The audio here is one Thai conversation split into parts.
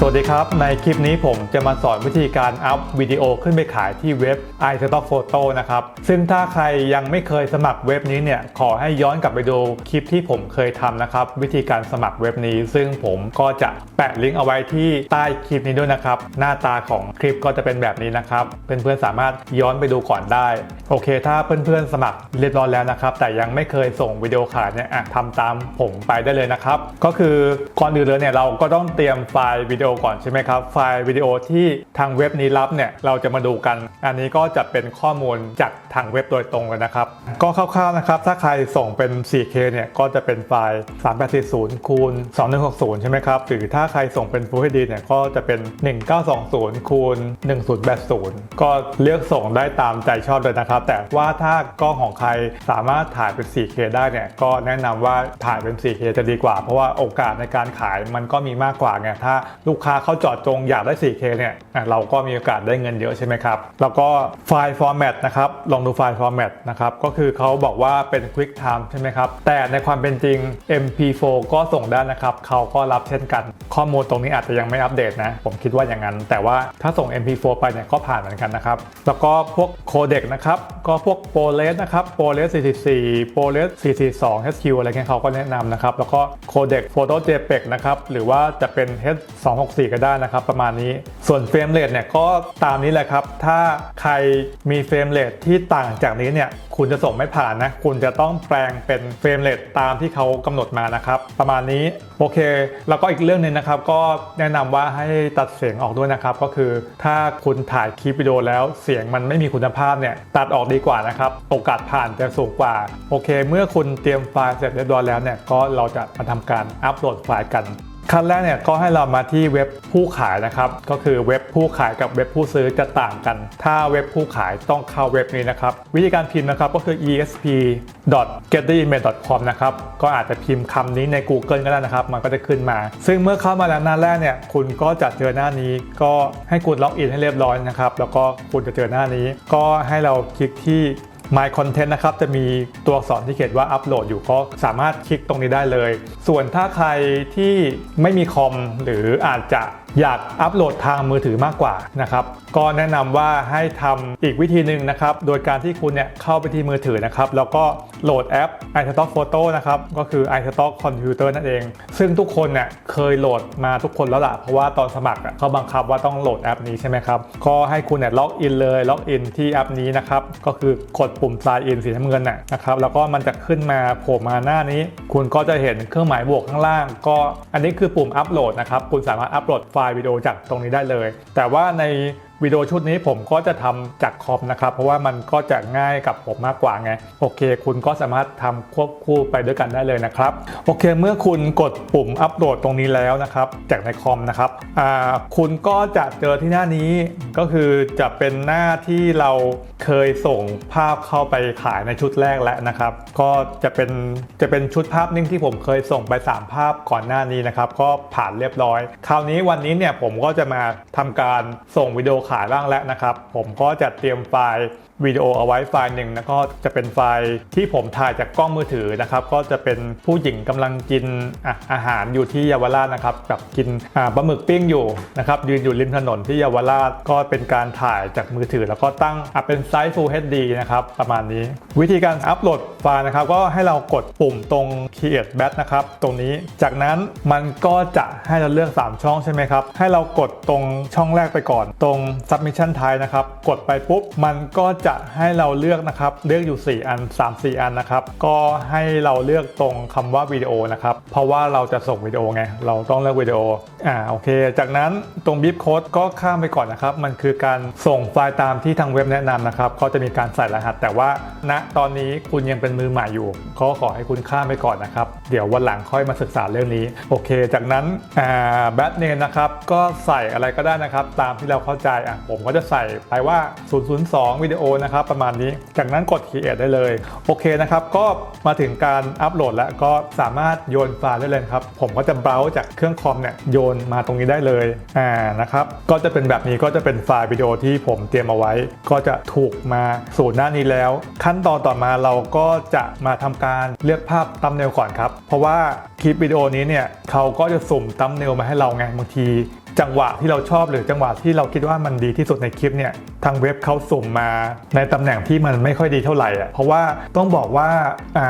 สวัสดีครับ ในคลิปนี้ผมจะมาสอนวิธีการอัพวิดีโอขึ้นไปขายที่เว็บ iStock Photo นะครับ ซึ่งถ้าใครยังไม่เคยสมัครเว็บนี้เนี่ย ขอให้ย้อนกลับไปดูคลิปที่ผมเคยทำนะครับ วิธีการสมัครเว็บนี้ ซึ่งผมก็จะแปะลิงก์เอาไว้ที่ใต้คลิปนี้ด้วยนะครับ หน้าตาของคลิปก็จะเป็นแบบนี้นะครับ เพื่อนๆสามารถย้อนไปดูก่อนได้ โอเค ถ้าเพื่อนๆสมัครเรียบร้อยแล้วนะครับ แต่ยังไม่เคยส่งวิดีโอขายเนี่ยทำตามผมไปได้เลยนะครับ ก็คือก่อนอื่นเลยเนี่ยเราก็ต้องเตรียมไฟล์วิดีโอก่อนใช่ไหมครับไฟล์วิดีโอที่ทางเว็บนี้รับเนี่ยเราจะมาดูกัน อันนี้ก็จะเป็นข้อมูลจากทางเว็บโดยตรงเลยนะครับ ก็คร่าวๆนะครับถ้าใครส่งเป็น 4K เนี่ยก็จะเป็นไฟล์ 3840คูณ2160 ใช่ไหมครับหรือถ้าใครส่งเป็น Full HD เนี่ยก็จะเป็น 1920คูณ1080 ก็เลือกส่งได้ตามใจชอบเลยนะครับ แต่ว่าถ้ากล้องของใครสามารถถ่ายเป็น 4K ได้เนี่ยก็แนะนำว่าถ่ายเป็น 4K จะดีกว่า เพราะว่าโอกาสในการขายมันก็มีมากกว่าไงถ้าลูกกค้าเขาเจอดจงอยากได้ 4K เนี่ยเราก็มีโอกาสได้เงินเยอะใช่ไหมครับ แล้วก็ไฟล์ format นะครับลองดูไฟล์ format นะครับก็คือเขาบอกว่าเป็น quick time ใช่ไหมครับแต่ในความเป็นจริง MP4 ก็ส่งได้นะครับเขาก็รับเช่นกัน ข้อมูลตรงนี้อาจจะยังไม่อัปเดตนะผมคิดว่าอย่างนั้น แต่ว่าถ้าส่ง MP4 ไปเนี่ยก็ผ่านเหมือนกันนะครับแล้วก็พวกโคเด็กนะครับก็พวก ProRes นะครับ ProRes 44 ProRes 442 HQ อะไรเงี้ยเขาก็แนะนำนะครับแล้วก็โคเด็ก Photo JPEG นะครับหรือว่าจะเป็น H26 64 ก็ได้นะครับ ประมาณนี้ ส่วนเฟรมเรทเนี่ยก็ตามนี้แหละครับ ถ้าใครมีเฟรมเรทที่ต่างจากนี้เนี่ยคุณจะส่งไม่ผ่านนะ คุณจะต้องแปลงเป็นเฟรมเรทตามที่เขากำหนดมานะครับ ประมาณนี้โอเค แล้วก็อีกเรื่องหนึ่งนะครับ ก็แนะนำว่าให้ตัดเสียงออกด้วยนะครับ ก็คือถ้าคุณถ่ายคลิปวิดีโอแล้วเสียงมันไม่มีคุณภาพเนี่ยตัดออกดีกว่านะครับโอกาสผ่านจะสูงกว่าโอเค เมื่อคุณเตรียมไฟล์เสร็จเรียบร้อยแล้วเนี่ยก็เราจะมาทำการอัปโหลดไฟล์กัน ขั้นแรกเนี่ยก็ให้เรามาที่เว็บผู้ขายนะครับ ก็คือเว็บผู้ขายกับเว็บผู้ซื้อจะต่างกัน ถ้าเว็บผู้ขายต้องเข้าเว็บนี้นะครับ วิธีการพิมพ์นะครับก็คือ esp.gettyemail.com นะครับก็อาจจะพิมพ์คำนี้ใน Google ก็ได้นะครับ มันก็จะขึ้นมา ซึ่งเมื่อเข้ามาแล้วหน้าแรกเนี่ยคุณก็จะเจอหน้านี้ ก็ให้คุณล็อกอินให้เรียบร้อยนะครับแล้วก็คุณจะเจอหน้านี้ ก็ให้เราคลิกที่ My Content นะครับจะมีตัวอักษรที่เขียนว่าอัปโหลดอยู่ก็สามารถคลิกตรงนี้ได้เลย ส่วนถ้าใครที่ไม่มีคอมหรืออาจจะอยากอัปโหลดทางมือถือมากกว่านะครับก็แนะนำว่าให้ทำอีกวิธีหนึ่งนะครับโดยการที่คุณเนี่ยเข้าไปที่มือถือนะครับแล้วก็โหลดแอป iStock Photo นะครับก็คือ iStock Computer นั่นเอง ซึ่งทุกคนเนี่ยเคยโหลดมาทุกคนแล้วล่ะเพราะว่าตอนสมัครเขาบังคับว่าต้องโหลดแอปนี้ใช่ไหมครับก็ให้คุณเนี่ยล็อกอินเลยล็อกอินที่แอปนี้นะครับก็คือกดปุ่ม sign in สีน้ำเงินน่ะนะครับแล้วก็มันจะขึ้นมาโผล่มาหน้านี้ คุณก็จะเห็นเครื่องหมายบวกข้างล่าง ก็อันนี้คือปุ่มอัปโหลดนะครับคุณสามารถอัปโหลดไฟล์วิดีโอจากตรงนี้ได้เลย แต่ว่าใน วิดีโอชุดนี้ผมก็จะทำจากคอมนะครับ เพราะว่ามันก็จะง่ายกับผมมากกว่าไง โอเค คุณก็สามารถทำควบคู่ไปด้วยกันได้เลยนะครับ โอเค เมื่อคุณกดปุ่มอัปโหลดตรงนี้แล้วนะครับ จากในคอมนะครับอ่าคุณก็จะเจอที่หน้านี้ก็คือจะเป็นหน้าที่เราเคยส่งภาพเข้าไปขายในชุดแรกแล้วนะครับ ก็จะเป็นจะเป็นชุดภาพนิ่งที่ผมเคยส่งไป 3 ภาพก่อนหน้านี้นะครับ ก็ผ่านเรียบร้อย คราวนี้วันนี้เนี่ยผมก็จะมาทำการส่งวิดีโอขายบ้างแล้วนะครับ ผมก็จะเตรียมไฟล์ วิดีโอเอาไว้ไฟล์หนึ่งแล้วก็จะเป็นไฟล์ที่ผมถ่ายจากกล้องมือถือนะครับ ก็จะเป็นผู้หญิงกำลังกินออาหารอยู่ที่เยาวราชนะครับแบบกินปลาหมึกปิ้งอยู่นะครับยืนอยู่ริมถนนที่เยาวราชก็เป็นการถ่ายจากมือถือ แล้วก็ตั้งเป็นไซส์ Full HD นะครับประมาณนี้ วิธีการอัปโหลดไฟล์นะครับ ก็ให้เรากดปุ่มตรง Create Batch นะครับ ตรงนี้จากนั้นมันก็จะให้เราเลือก 3 ช่องใช่ไหมครับ ให้เรากดตรงช่องแรกไปก่อน ตรง Submission Type นะครับ กดไปปุ๊บ มันก็จะะให้เราเลือกนะครับ เลือกอยู่ 4 อัน 3 4 อันนะครับ ก็ให้เราเลือกตรงคำว่าวิดีโอนะครับ เพราะว่าเราจะส่งวิดีโอไง เราต้องเลือกวิดีโอ อ่า โอเค จากนั้นตรงบีบโค้ดก็ข้ามไปก่อนนะครับ มันคือการส่งไฟล์ตามที่ทางเว็บแนะนำนะครับ ก็จะมีการใส่รหัส แต่ว่าณตอนนี้คุณยังเป็นมือใหม่อยู่ก็ขอให้คุณข้ามไปก่อนนะครับ เดี๋ยววันหลังค่อยมาศึกษาเรื่องนี้ โอเค จากนั้นอ่าแบทเนมนะครับ ก็ใส่อะไรก็ได้นะครับ ตามที่เราเข้าใจ อะ ผมก็จะใส่ไปว่า 002 วิดีโอนะครับประมาณนี้ จากนั้นกด create ได้เลย โอเคนะครับ ก็มาถึงการอัปโหลดแล้วก็สามารถโยนไฟล์ได้เลยครับ ผมก็จะเบราว์จากเครื่องคอมเนี่ยโยนมาตรงนี้ได้เลยอ่านะครับก็จะเป็นแบบนี้ก็จะเป็นไฟล์วิดีโอที่ผมเตรียมเอาไว้ ก็จะถูกมาสู่หน้านี้แล้ว ขั้นตอนต่อมาเราก็จะมาทำการเลือกภาพตัมเนลก่อนครับ เพราะว่าคลิปวิดีโอนี้เนี่ยเขาก็จะสุ่มตัมเนลมาให้เราไงบางที จังหวะที่เราชอบหรือจังหวะที่เราคิดว่ามันดีที่สุดในคลิปเนี่ยทางเว็บเขาสุ่มมาในตำแหน่งที่มันไม่ค่อยดีเท่าไหร่อะเพราะว่าต้องบอกว่า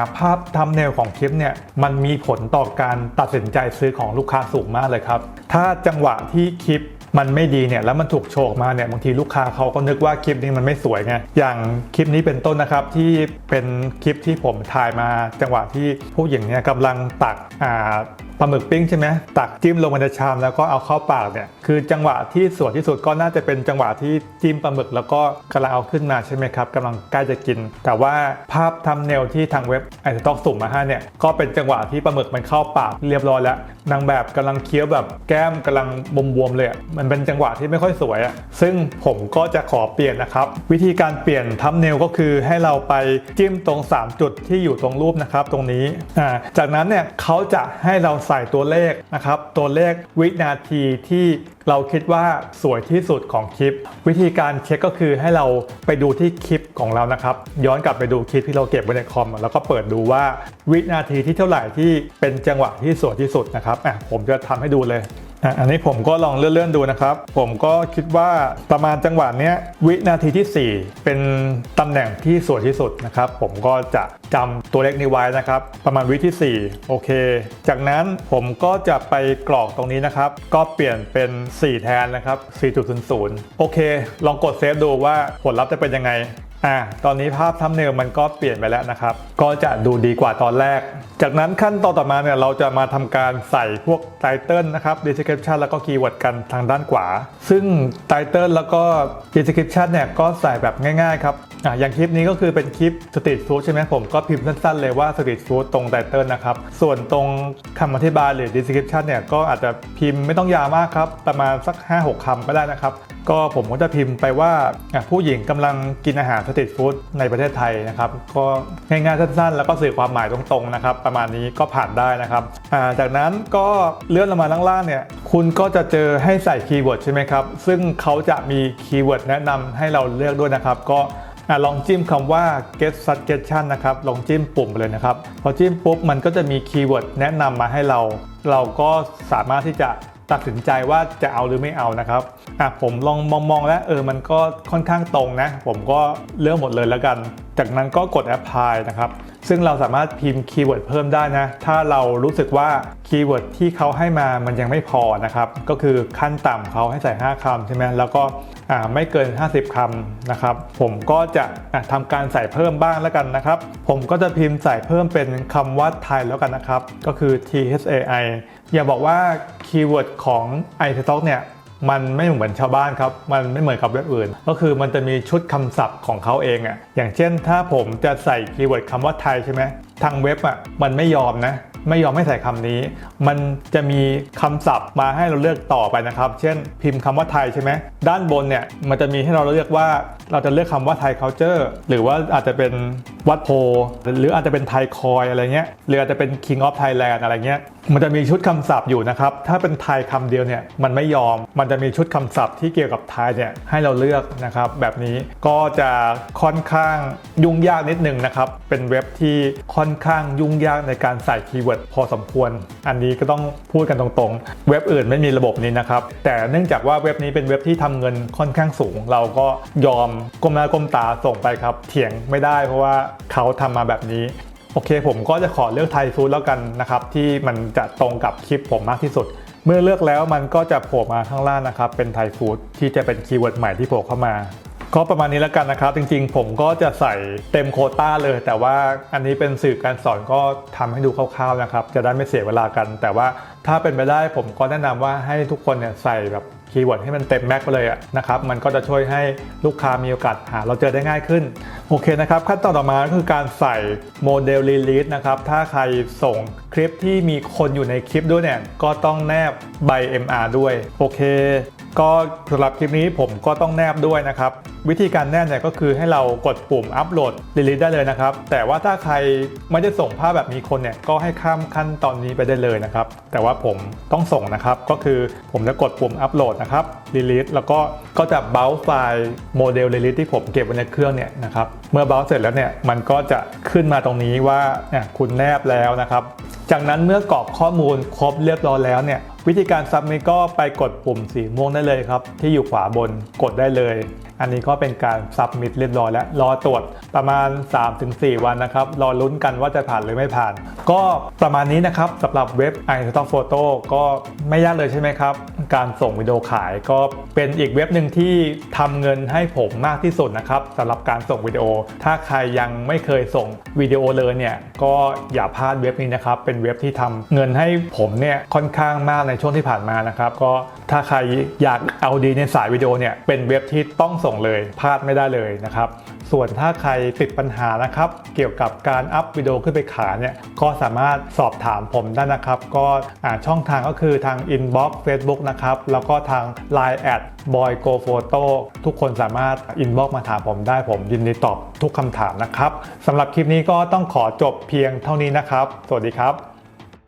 าภาพทำแนวของคลิปเนี่ยมันมีผลต่อการตัดสินใจซื้อของลูกค้าสูงมากเลยครับ ถ้าจังหวะที่คลิปมันไม่ดีเนี่ยแล้วมันถูกโชกมาเนี่ยบางทีลูกค้าเขาก็นึกว่าคลิปนี้มันไม่สวยไงอย่างคลิปนี้เป็นต้นนะครับที่เป็นคลิปที่ผมถ่ายมาจังหวะที่ผู้หญิงเนี่ยกำลังตักอ่าปลาหมึกปิ้งใช่ไหมตักจิ้มลงในชามแล้วก็เอาเข้าปากเนี่ยคือจังหวะที่สวยที่สุดก็น่าจะเป็นจังหวะที่จิ้มปลาหมึกแล้วก็กำลังเอาขึ้นมาใช่ไหมครับกำลังใกล้จะกิน แต่ว่าภาพทำเนลที่ทางเว็บไอสต็อกสุ่มมาให้เนี่ยก็เป็นจังหวะที่ปลาหมึกมันเข้าปากเรียบร้อยแล้วนางแบบกำลังเคี้ยวแบบแก้มกำลังบวมๆเลยมันเป็นจังหวะที่ไม่ค่อยสวยอะซึ่งผมก็จะขอเปลี่ยนนะครับวิธีการเปลี่ยนทัมเนลก็คือให้เราไปจิ้มตรง 3 จุดที่อยู่ตรงรูปนะครับตรงนี้อ่าจากนั้นเนี่ยเขาจะให้เราใส่ตัวเลขนะครับ ตัวเลขวินาทีที่เราคิดว่าสวยที่สุดของคลิป วิธีการเช็คก็คือให้เราไปดูที่คลิปของเรานะครับ ย้อนกลับไปดูคลิปที่เราเก็บไว้ในคอม แล้วก็เปิดดูว่าวินาทีที่เท่าไหร่ที่เป็นจังหวะที่สวยที่สุดนะครับอะผมจะทำให้ดูเลย อันนี้ผมก็ลองเลื่อนๆดูนะครับ ผมก็คิดว่าประมาณจังหวะเนี้ยวินาทีที่ 4 เป็นตำแหน่งที่สวยที่สุดนะครับ ผมก็จะจำตัวเลขนี้ไว้นะครับ ประมาณวิที่ 4 โอเค จากนั้นผมก็จะไปกรอกตรงนี้นะครับ ก็เปลี่ยนเป็น 4 แทนนะครับ 4.00 โอเค ลองกดเซฟดูว่าผลลัพธ์จะเป็นยังไง อ่าตอนนี้ภาพทัมเนลมันก็เปลี่ยนไปแล้วนะครับ ก็จะดูดีกว่าตอนแรก จากนั้นขั้นตอนต่อมาเนี่ยเราจะมาทำการใส่พวกไตเติลนะครับ description แล้วก็คีย์เวิร์ดกันทางด้านขวา ซึ่งไตเติลแล้วก็ description เนี่ยก็ใส่แบบง่ายๆครับ อ่าอย่างคลิปนี้ก็คือเป็นคลิปสตรีทฟู้ดใช่ไหมผมก็พิมพ์สั้นๆเลยว่าสตรีทฟู้ดตรงไตเติลนะครับ ส่วนตรงคำอธิบายหรือ description เนี่ยก็อาจจะพิมพ์ไม่ต้องยาวมากครับ ประมาณสัก 5-6คำก็ได้นะครับ ก็ผมก็จะพิมพ์ไปว่าผู้หญิงกำลังกินอาหารสตรีทฟู้ดในประเทศไทยนะครับ ก็ง่ายๆสั้นๆ แล้วก็สื่อความหมายตรงๆนะครับประมาณนี้ก็ผ่านได้นะครับาจากนั้นก็เลื่อนลงมาล่างๆเนี่ยคุณก็จะเจอให้ใส่คีย์เวิร์ดใช่ไหมครับซึ่งเขาจะมีคีย์เวิร์ดแนะนำให้เราเลือกด้วยนะครับก็ อลองจิ้มคำว่า get suggestion นะครับ ลองจิ้มปุ่มไปเลยนะครับ พอจิ้มปุ๊บมันก็จะมีคีย์เวิร์ดแนะนำมาให้เรา เราก็สามารถที่จะตัดสินใจว่าจะเอาหรือไม่เอานะครับอะผมลองมองๆแล้วเออมันก็ค่อนข้างตรงนะ ผมก็เลือกหมดเลยแล้วกัน จากนั้นก็กด apply นะครับ ซึ่งเราสามารถพิมพ์คีย์เวิร์ดเพิ่มได้นะ ถ้าเรารู้สึกว่าคีย์เวิร์ดที่เขาให้มามันยังไม่พอนะครับ ก็คือขั้นต่ำเขาให้ใส่ 5คำใช่ไหมแล้วก็ไม่เกิน 50คำนะครับ ผมก็จะะทำการใส่เพิ่มบ้างแล้วกันนะครับ ผมก็จะพิมพ์ใส่เพิ่มเป็นคำว่าไทยแล้วกันนะครับ ก็คือ thai อย่าบอกว่าคีย์เวิร์ดของ i t a l k เนี่ย มันไม่เหมือนชาวบ้านครับ มันไม่เหมือนกับเว็บอื่น ก็คือมันจะมีชุดคำศัพท์ของเขาเองอะ่ะ อย่างเช่นถ้าผมจะใส่คีย์เวิร์ดคำว่าไทยใช่ไหม ทางเว็บอะ่ะมันไม่ยอมนะ ไม่ยอมให้ใส่คำนี้ มันจะมีคำศัพท์มาให้เราเลือกต่อไปนะครับ เช่น พิมพ์คำว่าไทยใช่ไหม ด้านบนเนี่ย มันจะมีให้เราเลือกว่าเราจะเลือกคำว่าไทย culture หรือว่าอาจจะเป็นวัดโพ หรืออาจจะเป็นไทยคอยอะไรเงี้ย หรืออาจจะเป็น king of Thailand อะไรเงี้ย มันจะมีชุดคำศัพท์อยู่นะครับ ถ้าเป็นไทยคำเดียวเนี่ยมันไม่ยอม มันจะมีชุดคำศัพท์ที่เกี่ยวกับไทยเนี่ยให้เราเลือกนะครับ แบบนี้ก็จะค่อนข้างยุ่งยากนิดนึงนะครับ เป็นเว็บที่ค่อนข้างยุ่งยากในการใส่คีย์เวิร์ดพอสมควร อันนี้ก็ต้องพูดกันตรงๆ เว็บอื่นไม่มีระบบนี้นะครับ แต่เนื่องจากว่าเว็บนี้เป็นเว็บที่ทำเงินค่อนข้างสูง เราก็ยอมก้มหน้าก้มตาส่งไปครับ เถียงไม่ได้เพราะว่าเขาทำมาแบบนี้ โอเค ผมก็จะขอเลือกไทยฟู้ดแล้วกันนะครับ ที่มันจะตรงกับคลิปผมมากที่สุด เมื่อเลือกแล้วมันก็จะโผล่มาข้างล่างนะครับ เป็นไทยฟู้ดที่จะเป็นคีย์เวิร์ดใหม่ที่โผล่เข้ามาก็ประมาณนี้แล้วกันนะครับ จริงๆ ผมก็จะใส่เต็มโคต้าเลย แต่ว่าอันนี้เป็นสื่อการสอนก็ทำให้ดูคร่าวๆนะครับ จะได้ไม่เสียเวลากัน แต่ว่าถ้าเป็นไปได้ผมก็แนะนำว่าให้ทุกคนเนี่ยใส่แบบ คีย์เวิร์ดให้มันเต็มแม็กไปเลยอะนะครับมันก็จะช่วยให้ลูกค้ามีโอกาสหาเราเจอได้ง่ายขึ้น โอเคนะครับ ขั้นตอนต่อมาก็คือการใส่โมเดลรีลีสนะครับ ถ้าใครส่งคลิปที่มีคนอยู่ในคลิปด้วยเนี่ยก็ต้องแนบใบ MR ด้วย โอเค ก็สำหรับคลิปนี้ผมก็ต้องแนบด้วยนะครับ วิธีการแนบเนี่ยก็คือให้เรากดปุ่มอัปโหลดรีลีสได้เลยนะครับ แต่ว่าถ้าใครไม่ได้ส่งภาพแบบมีคนเนี่ยก็ให้ข้ามขั้นตอนนี้ไปได้เลยนะครับ แต่ว่าผมต้องส่งนะครับ ก็คือผมจะกดปุ่มอัปโหลดนะครับรีลีสแล้วก็ก็จะเบราว์ไฟล์โมเดลรีลีสที่ผมเก็บไว้ในเครื่องเนี่ยนะครับเมื่อเบราว์เสร็จแล้วเนี่ยมันก็จะขึ้นมาตรงนี้ว่าเนี่ยคุณแนบแล้วนะครับ จากนั้นเมื่อกรอกข้อมูลครบเรียบร้อยแล้วเนี่ย วิธีการซับมิก็ไปกดปุ่มสีม่วงได้เลยครับ ที่อยู่ขวาบนกดได้เลย อันนี้ก็เป็นการซับมิดเรียบร้อยแล้ว รอตรวจประมาณ 3-4 วันนะครับ รอลุ้นกันว่าจะผ่านหรือไม่ผ่าน ก็ประมาณนี้นะครับสำหรับเว็บ i s t o c k Photo ก็ไม่ยากเลยใช่ไหมครับ การส่งวิดีโอขายก็เป็นอีกเว็บหนึ่งที่ทำเงินให้ผมมากที่สุดนะครับสำหรับการส่งวิดีโอ ถ้าใครยังไม่เคยส่งวิดีโอเลยเนี่ยก็อย่าพลาดเว็บนี้นะครับเป็นเว็บที่ทำเงินให้ผมเนี่ยค่อนข้างมากในช่วงที่ผ่านมานะครับก็ถ้าใครอยากเอาดีในสายวิดีโอเนี่ยเป็นเว็บที่ต้องส่งเลยพลาดไม่ได้เลยนะครับส่วนถ้าใครติดปัญหานะครับ เกี่ยวกับการอัพวิดีโอขึ้นไปขายเนี่ยก็สามารถสอบถามผมได้นะครับ ก็ช่องทางก็คือทาง Inbox Facebook นะครับแล้วก็ทาง Line แอด Boy Go Photo ทุกคนสามารถ Inbox มาถามผมได้ผมยินดีตอบทุกคำถามนะครับสำหรับคลิปนี้ก็ต้องขอจบเพียงเท่านี้นะครับ สวัสดีครับ